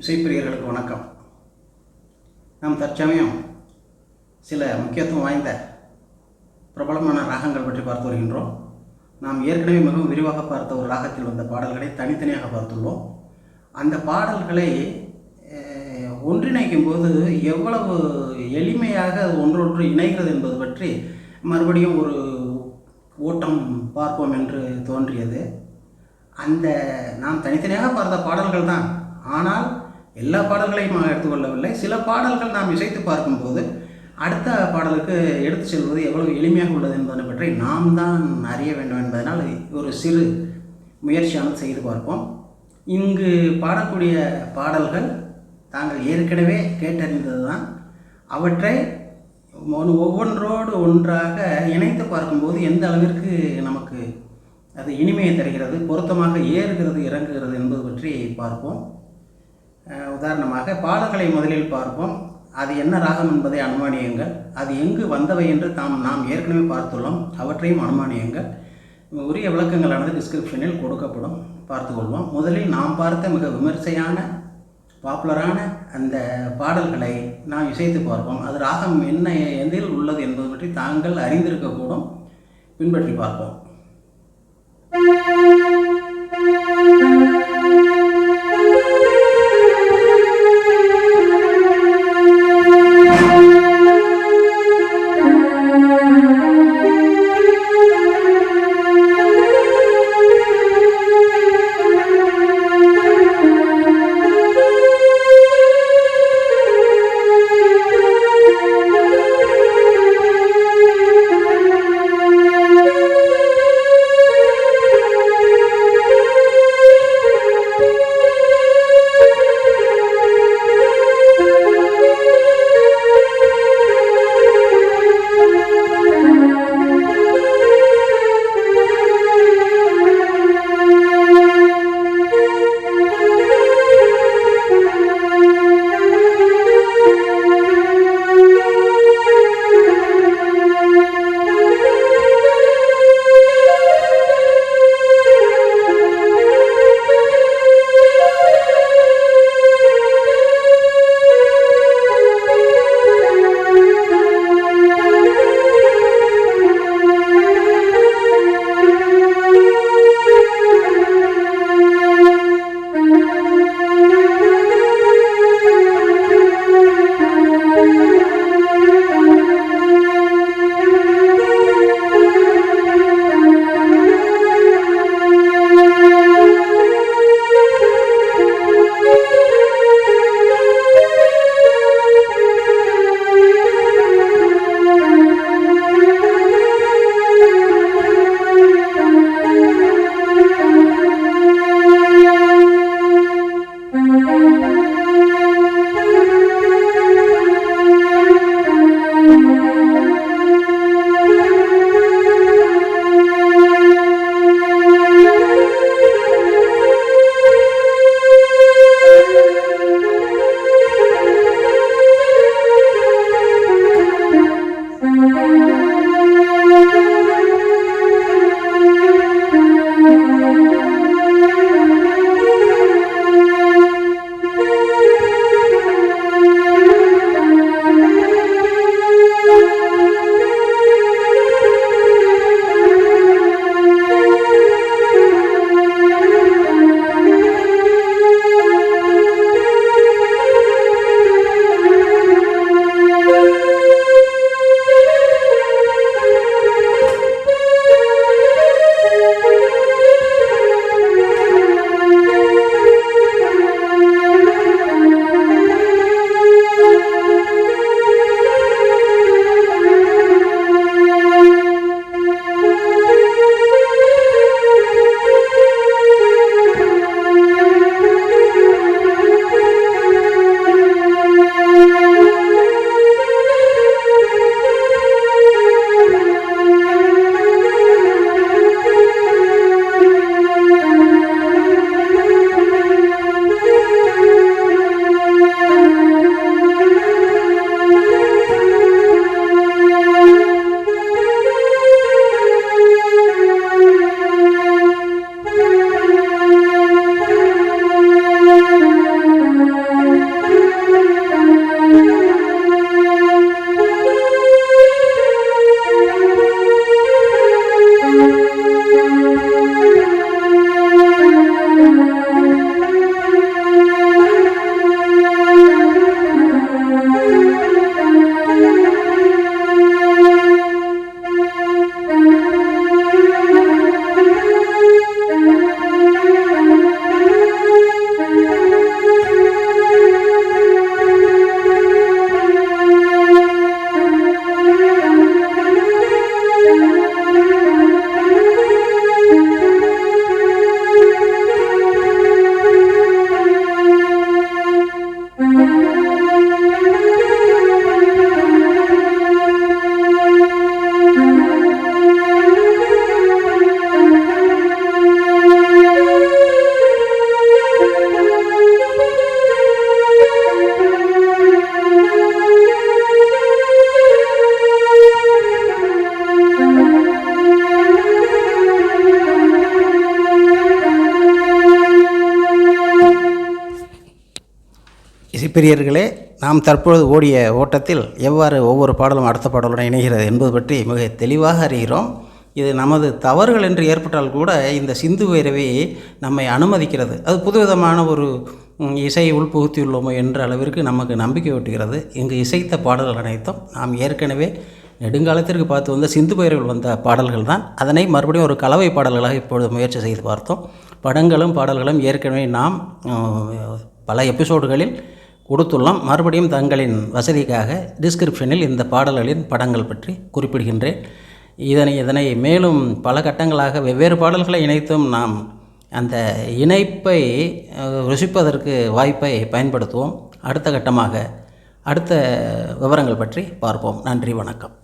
இசைப்பிரியர்களுக்கு வணக்கம். நாம் தற்சமயம் சில முக்கியத்துவம் வாய்ந்த பிரபலமான ராகங்கள் பற்றி பார்த்து வருகின்றோம். நாம் ஏற்கனவே மிகவும் விரிவாக பார்த்த ஒரு ராகத்தில் வந்த பாடல்களை தனித்தனியாக பார்த்துள்ளோம். அந்த பாடல்களை ஒன்றிணைக்கும் போது எவ்வளவு எளிமையாக அது ஒன்றொன்று இணைகிறது என்பது பற்றி மறுபடியும் ஒரு ஓட்டம் பார்ப்போம் என்று தோன்றியது. அந்த நாம் தனித்தனியாக பார்த்த பாடல்கள் தான். ஆனால் எல்லா பாடல்களையும் எடுத்துக்கொள்ளவில்லை. சில பாடல்கள் நாம் இசைத்து பார்க்கும்போது அடுத்த பாடலுக்கு எடுத்து செல்வது எவ்வளவு எளிமையாக உள்ளது என்பதனை பற்றி நாம் தான் அறிய வேண்டும் என்பதனால் ஒரு சிறு முயற்சியானது செய்து பார்ப்போம். இங்கு பாடக்கூடிய பாடல்கள் தாங்கள் ஏற்கனவே கேட்டறிந்தது தான் அவற்றை ஒன்று ஒவ்வொன்றோடு ஒன்றாக இணைத்து பார்க்கும்போது எந்த அளவிற்கு நமக்கு அது இனிமையை தருகிறது பொருத்தமாக ஏறுகிறது இறங்குகிறது என்பது பற்றி பார்ப்போம். உதாரணமாக பாடல்களை முதலில் பார்ப்போம். அது என்ன ராகம் என்பதை அனுமானியுங்கள். அது எங்கு வந்தவை என்று தாம் நாம் ஏற்கனவே பார்த்துள்ளோம். அவற்றையும் அனுமானியுங்கள். உரிய விளக்கங்களானது டிஸ்கிரிப்ஷனில் கொடுக்கப்படும். பார்த்துக்கொள்வோம் முதலில் நாம் பார்த்த மிக விமர்சையான பாப்புலரான அந்த பாடல்களை நாம் இசைத்து பார்ப்போம். அது ராகம் என்ன எதில் உள்ளது என்பது பற்றி தாங்கள் அறிந்திருக்கக்கூடும். பின்பற்றி பார்ப்போம். இசைப்பிரியர்களே நாம் தற்பொழுது ஓடிய ஓட்டத்தில் எவ்வாறு ஒவ்வொரு பாடலும் அடுத்த பாடலுடன் இணைகிறது என்பது பற்றி மிக தெளிவாக அறிகிறோம். இது நமது தவறுகள் என்று ஏற்பட்டால் கூட இந்த சிந்து பைரவி நம்மை அனுமதிக்கிறது. அது புதுவிதமான ஒரு இசையை உள்புகுத்தியுள்ளோமோ என்ற அளவிற்கு நமக்கு நம்பிக்கை ஊட்டுகிறது. இங்கு இசைத்த பாடல்கள் அனைத்தும் நாம் ஏற்கனவே நெடுங்காலத்திற்கு பார்த்து வந்த சிந்து பயிர்கள் வந்த பாடல்கள் தான். அதனை மறுபடியும் ஒரு கலவை பாடல்களாக இப்பொழுது முயற்சி செய்து பார்த்தோம். படங்களும் பாடல்களும் ஏற்கனவே நாம் பல எபிசோடுகளில் கொடுத்துள்ளோம். மறுபடியும் தங்களின் வசதிக்காக டிஸ்கிரிப்ஷனில் இந்த பாடல்களின் படங்கள் பற்றி குறிப்பிடுகின்றேன். இதனை இதனை மேலும் பல கட்டங்களாக வெவ்வேறு பாடல்களை இணைத்தும் நாம் அந்த இணைப்பை ருசிப்பதற்கு வாய்ப்பை பயன்படுத்துவோம். அடுத்த கட்டமாக அடுத்த விவரங்கள் பற்றி பார்ப்போம். நன்றி வணக்கம்.